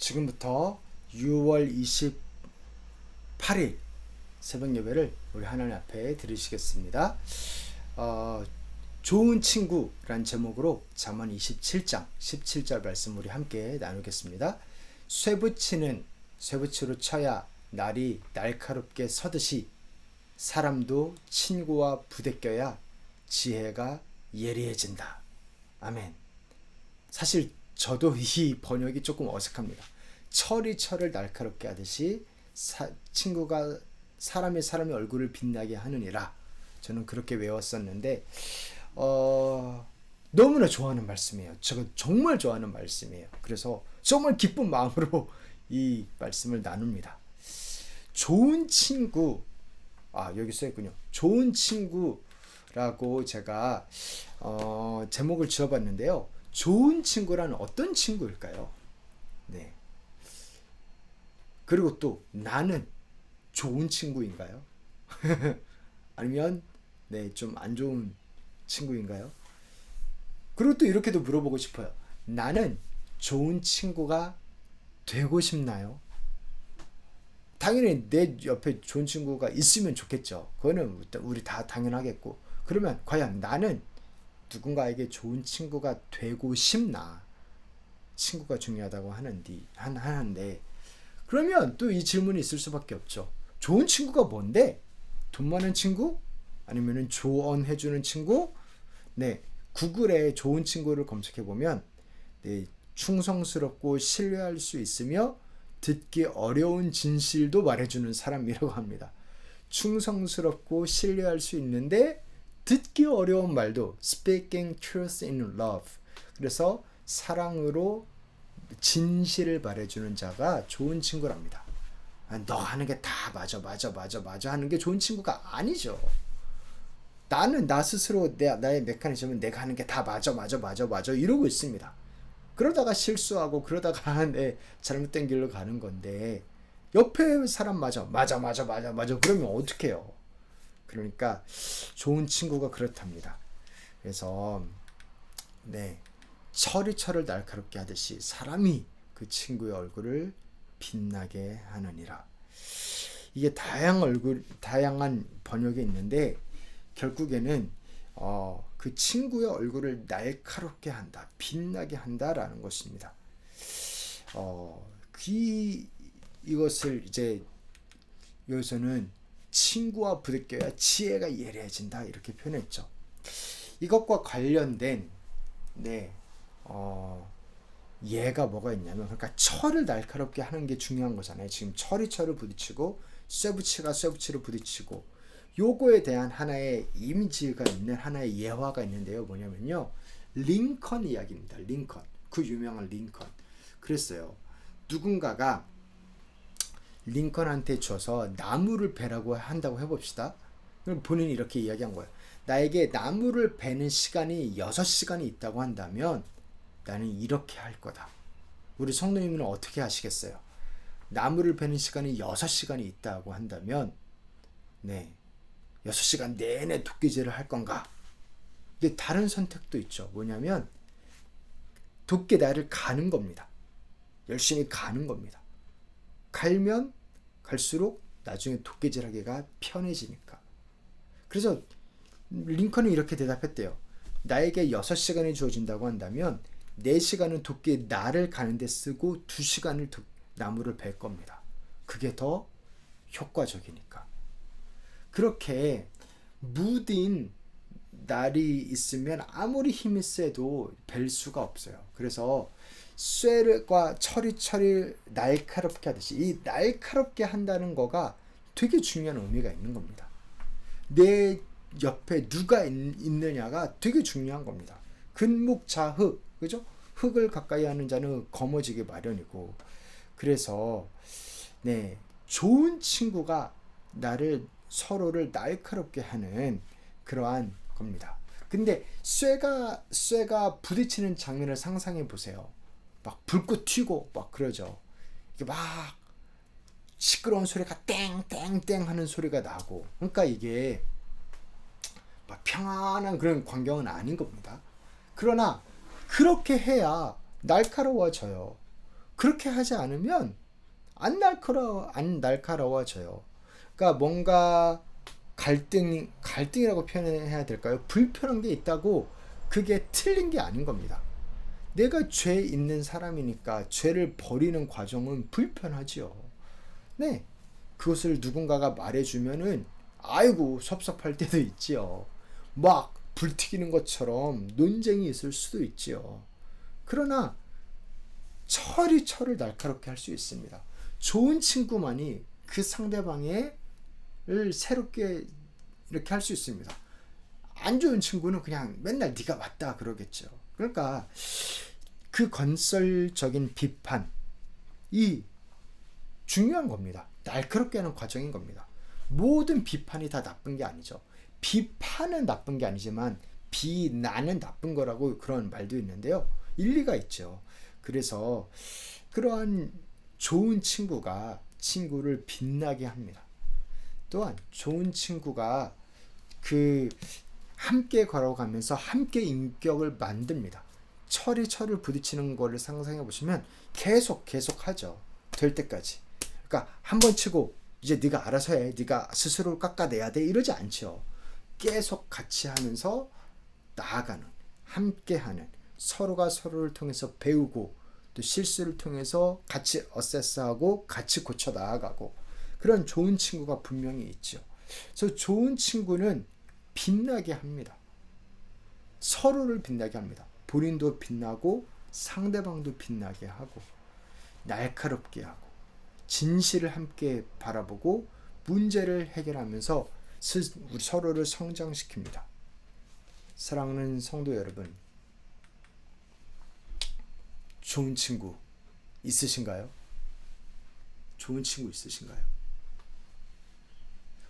지금부터 6월 28일 새벽 예배를 우리 하나님 앞에 드리시겠습니다. 어, 좋은 친구란 제목으로 잠언 27장 17절 말씀 우리 함께 나누겠습니다. 쇠붙이는 쇠붙이로 쳐야 날이 날카롭게 서듯이 사람도 친구와 부대껴야 지혜가 예리해진다. 아멘. 사실 저도 이 번역이 조금 어색합니다. 철이 철을 날카롭게 하듯이 사, 친구가 사람이 사람의 얼굴을 빛나게 하느니라. 저는 그렇게 외웠었는데 어, 너무나 좋아하는 말씀이에요. 제가 정말 좋아하는 말씀이에요. 그래서 정말 기쁜 마음으로 이 말씀을 나눕니다. 좋은 친구, 아 여기 써 있군요. 좋은 친구라고 제가 어, 제목을 지어봤는데요. 좋은 친구란 어떤 친구일까요? 네. 그리고 또 나는 좋은 친구인가요? 아니면 네, 좀 안 좋은 친구인가요? 그리고 또 이렇게도 물어보고 싶어요. 나는 좋은 친구가 되고 싶나요? 당연히 내 옆에 좋은 친구가 있으면 좋겠죠. 그거는 우리 다 당연하겠고. 그러면 과연 나는 누군가에게 좋은 친구가 되고 싶나? 친구가 중요하다고 하는디, 한, 하는데. 그러면 또 이 질문이 있을 수밖에 없죠. 좋은 친구가 뭔데? 돈 많은 친구? 아니면은 조언해주는 친구? 네. 구글에 좋은 친구를 검색해 보면, 네. 충성스럽고 신뢰할 수 있으며 듣기 어려운 진실도 말해주는 사람이라고 합니다. 충성스럽고 신뢰할 수 있는데 듣기 어려운 말도 speaking truth in love. 그래서 사랑으로 진실을 말해주는 자가 좋은 친구랍니다. 아, 너 하는 게 다 맞아, 맞아, 맞아, 맞아 하는 게 좋은 친구가 아니죠. 나는 나 스스로 내, 나의 메커니즘은 내가 하는 게 다 맞아, 맞아, 맞아, 맞아 이러고 있습니다. 그러다가 실수하고 그러다가 내 잘못된 길로 가는 건데 옆에 사람 맞아, 맞아, 맞아, 맞아, 맞아 그러면 어떡해요? 그러니까 좋은 친구가 그렇답니다. 그래서 네 철이 철을 날카롭게 하듯이 사람이 그 친구의 얼굴을 빛나게 하느니라. 이게 다양한 얼굴, 다양한 번역이 있는데 결국에는 어, 그 친구의 얼굴을 날카롭게 한다, 빛나게 한다라는 것입니다. 어, 그 이것을 이제 여기서는 친구와 부대껴야 지혜가 예리해진다 이렇게 표현했죠. 이것과 관련된 네, 어, 예가 뭐가 있냐면 그러니까 철을 날카롭게 하는 게 중요한 거잖아요. 지금 철이 철을 부딪히고 쇠붙이가 쇠붙이를 부딪히고 요거에 대한 하나의 이미지가 있는 하나의 예화가 있는데요. 뭐냐면요. 링컨 이야기입니다. 링컨. 그 유명한 링컨. 그랬어요. 누군가가 링컨한테 줘서 나무를 베라고 한다고 해봅시다. 그럼 본인이 이렇게 이야기한 거예요. 나에게 나무를 베는 시간이 6시간이 있다고 한다면 나는 이렇게 할 거다. 우리 성도님은 어떻게 하시겠어요? 나무를 베는 시간이 6시간이 있다고 한다면 네. 6시간 내내 도끼질을 할 건가? 근데 다른 선택도 있죠. 뭐냐면 도끼 나를 가는 겁니다. 열심히 가는 겁니다. 갈면 갈수록 나중에 도끼질하기가 편해지니까. 그래서 링컨은 이렇게 대답했대요. 나에게 6시간이 주어진다고 한다면 4시간은 도끼 나를 가는데 쓰고 2시간을 도, 나무를 벨 겁니다. 그게 더 효과적이니까. 그렇게 무딘 날이 있으면 아무리 힘이 세도 벨 수가 없어요. 그래서 쇠과 철이 철이 날카롭게 하듯이 이 날카롭게 한다는 거가 되게 중요한 의미가 있는 겁니다. 내 옆에 누가 있, 느냐가 되게 중요한 겁니다. 근묵자흑 그죠? 흙을 가까이 하는 자는 거머지기 마련이고 그래서 네 좋은 친구가 나를 서로를 날카롭게 하는 그러한 겁니다. 근데 쇠가 쇠가 부딪히는 장면을 상상해 보세요. 막 불꽃 튀고 막 그러죠. 이게 막 시끄러운 소리가 땡땡땡 하는 소리가 나고 그러니까 이게 막 평안한 그런 광경은 아닌 겁니다. 그러나 그렇게 해야 날카로워져요. 그렇게 하지 않으면 안 날카로워 안 날카로워져요. 그러니까 뭔가 갈등 갈등이라고 표현해야 될까요? 불편한 게 있다고 그게 틀린 게 아닌 겁니다. 내가 죄 있는 사람이니까 죄를 버리는 과정은 불편하지요. 네. 그것을 누군가가 말해주면은 아이고 섭섭할 때도 있지요. 막 불튀기는 것처럼 논쟁이 있을 수도 있지요. 그러나 철이 철을 날카롭게 할 수 있습니다. 좋은 친구만이 그 상대방을 새롭게 이렇게 할 수 있습니다. 안 좋은 친구는 그냥 맨날 네가 맞다 그러겠죠. 그러니까 그 건설적인 비판이 중요한 겁니다. 날카롭게 하는 과정인 겁니다. 모든 비판이 다 나쁜 게 아니죠. 비판은 나쁜 게 아니지만 비난은 나쁜 거라고 그런 말도 있는데요. 일리가 있죠. 그래서 그러한 좋은 친구가 친구를 빛나게 합니다. 또한 좋은 친구가 그 함께 걸어가면서 함께 인격을 만듭니다. 철이 철을 부딪히는 거를 상상해 보시면 계속 계속 하죠. 될 때까지. 그러니까 한 번 치고 이제 네가 알아서 해. 네가 스스로 깎아내야 돼. 이러지 않죠. 계속 같이 하면서 나아가는 함께 하는 서로가 서로를 통해서 배우고 또 실수를 통해서 같이 어세스하고 같이 고쳐 나아가고 그런 좋은 친구가 분명히 있죠. 그래서 좋은 친구는 빛나게 합니다. 서로를 빛나게 합니다. 본인도 빛나고 상대방도 빛나게 하고 날카롭게 하고 진실을 함께 바라보고 문제를 해결하면서 서로를 성장시킵니다. 사랑하는 성도 여러분, 좋은 친구 있으신가요? 좋은 친구 있으신가요?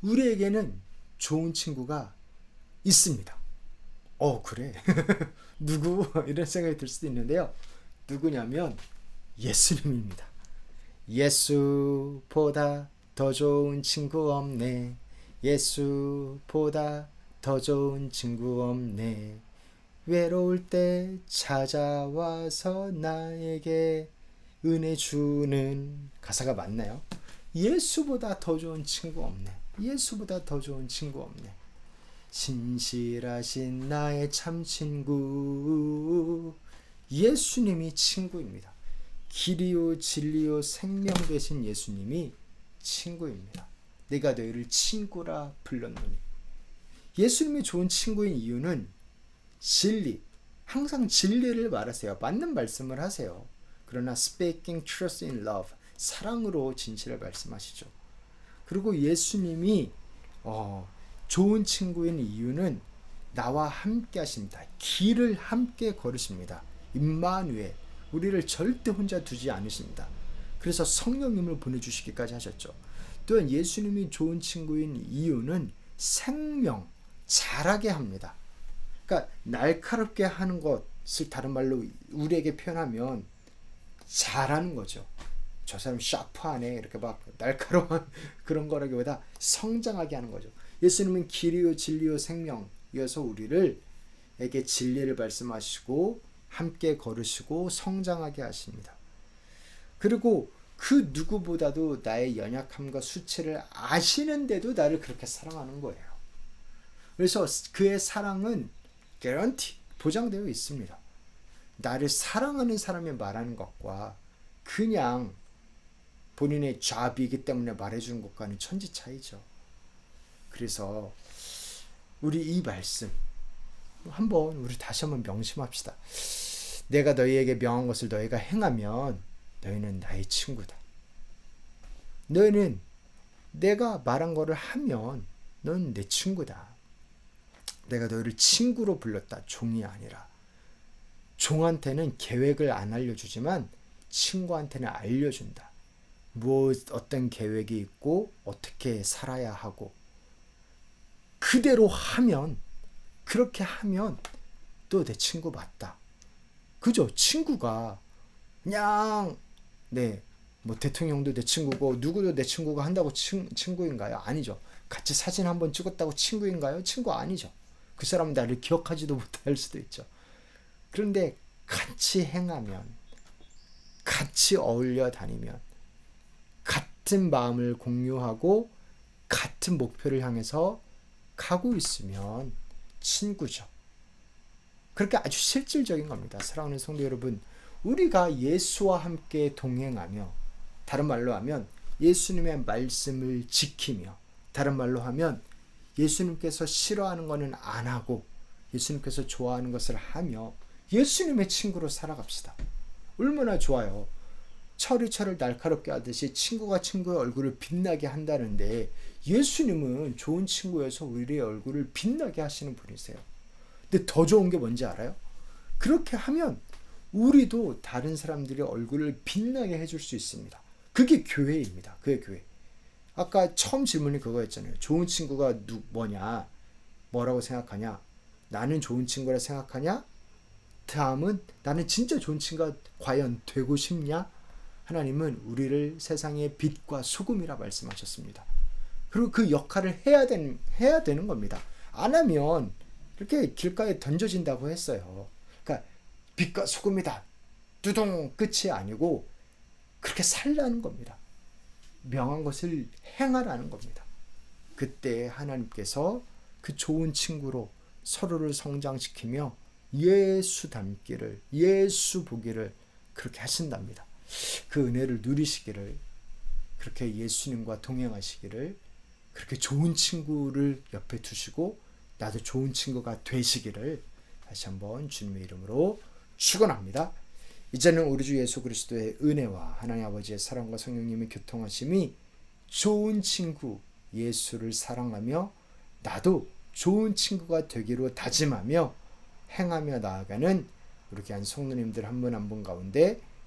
우리에게는 좋은 친구가 있습니다. 어, 그래. 누구? 이런 생각이 들 수도 있는데요. 누구냐면 예수님입니다. 예수보다 더 좋은 친구 없네. 예수보다 더 좋은 친구 없네. 외로울 때 찾아와서 나에게 은혜 주는 가사가 맞나요? 예수보다 더 좋은 친구 없네. 예수보다 더 좋은 친구 없네. 신실하신 나의 참 친구. 예수님이 친구입니다. 길이요 진리요 생명 되신 예수님이 친구입니다. 내가 너희를 친구라 불렀노니. 예수님이 좋은 친구인 이유는 진리, 항상 진리를 말하세요. 맞는 말씀을 하세요. 그러나 speaking truth in love, 사랑으로 진실을 말씀하시죠. 그리고 예수님이 어, 좋은 친구인 이유는 나와 함께 하십니다. 길을 함께 걸으십니다. 임마누엘, 우리를 절대 혼자 두지 않으십니다. 그래서 성령님을 보내주시기까지 하셨죠. 또한 예수님이 좋은 친구인 이유는 생명, 잘하게 합니다. 그러니까 날카롭게 하는 것을 다른 말로 우리에게 표현하면 잘하는 거죠. 저 사람 샤프하네 이렇게 막 날카로운 그런 거라기보다 성장하게 하는 거죠. 예수님은 길이요 진리요 생명이어서 우리를 에게 진리를 말씀하시고 함께 걸으시고 성장하게 하십니다. 그리고 그 누구보다도 나의 연약함과 수치를 아시는데도 나를 그렇게 사랑하는 거예요. 그래서 그의 사랑은 개런티 보장되어 있습니다. 나를 사랑하는 사람이 말하는 것과 그냥 본인의 잡이기 때문에 말해주는 것과는 천지 차이죠. 그래서 우리 이 말씀 한번 우리 다시 한번 명심합시다. 내가 너희에게 명한 것을 너희가 행하면 너희는 나의 친구다. 너희는 내가 말한 것을 하면 넌 내 친구다. 내가 너희를 친구로 불렀다. 종이 아니라. 종한테는 계획을 안 알려주지만 친구한테는 알려준다. 뭐 어떤 계획이 있고 어떻게 살아야 하고 그대로 하면 그렇게 하면 또 내 친구 맞다. 그죠? 친구가 그냥 네. 뭐 대통령도 내 친구고 누구도 내 친구가 한다고 친, 친구인가요? 아니죠. 같이 사진 한번 찍었다고 친구인가요? 친구 아니죠. 그 사람은 나를 기억하지도 못할 수도 있죠. 그런데 같이 행하면 같이 어울려 다니면 같은 마음을 공유하고 같은 목표를 향해서 가고 있으면 친구죠. 그렇게 아주 실질적인 겁니다. 사랑하는 성도 여러분, 우리가 예수와 함께 동행하며 다른 말로 하면 예수님의 말씀을 지키며 다른 말로 하면 예수님께서 싫어하는 것은 안 하고 예수님께서 좋아하는 것을 하며 예수님의 친구로 살아갑시다. 얼마나 좋아요. 철이 철을 날카롭게 하듯이 친구가 친구의 얼굴을 빛나게 한다는데 예수님은 좋은 친구여서 우리의 얼굴을 빛나게 하시는 분이세요. 근데 더 좋은 게 뭔지 알아요? 그렇게 하면 우리도 다른 사람들의 얼굴을 빛나게 해줄 수 있습니다. 그게 교회입니다. 그게 교회. 아까 처음 질문이 그거였잖아요. 좋은 친구가 누 뭐냐? 뭐라고 생각하냐? 나는 좋은 친구라 생각하냐? 다음은 나는 진짜 좋은 친구가 과연 되고 싶냐? 하나님은 우리를 세상의 빛과 소금이라 말씀하셨습니다. 그리고 그 역할을 해야 되는 해야 되는 겁니다. 안 하면 이렇게 길가에 던져진다고 했어요. 그러니까 빛과 소금이다. 두둥 끝이 아니고 그렇게 살라는 겁니다. 명한 것을 행하라는 겁니다. 그때 하나님께서 그 좋은 친구로 서로를 성장시키며 예수 닮기를 예수 보기를 그렇게 하신답니다. 그 은혜를 누리시기를 그렇게 예수님과 동행하시기를 그렇게 좋은 친구를 옆에 두시고 나도 좋은 친구가 되시기를 다시 한번 주님의 이름으로 축원합니다. 이제는 우리 주 예수 그리스도의 은혜와 하나님 아버지의 사랑과 성령님의 교통하심이 좋은 친구 예수를 사랑하며 나도 좋은 친구가 되기로 다짐하며 행하며 나아가는 우리 귀한 성도님들 한 분 한 분 가운데